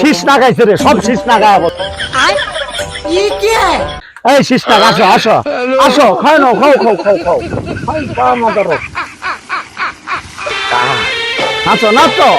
শীষ নাগাইছে রে সব শীষ নাগায় এই শীষ নাগ আসো আসো। আসো খাও নাও খাও খাও খাও নাচো নাচো।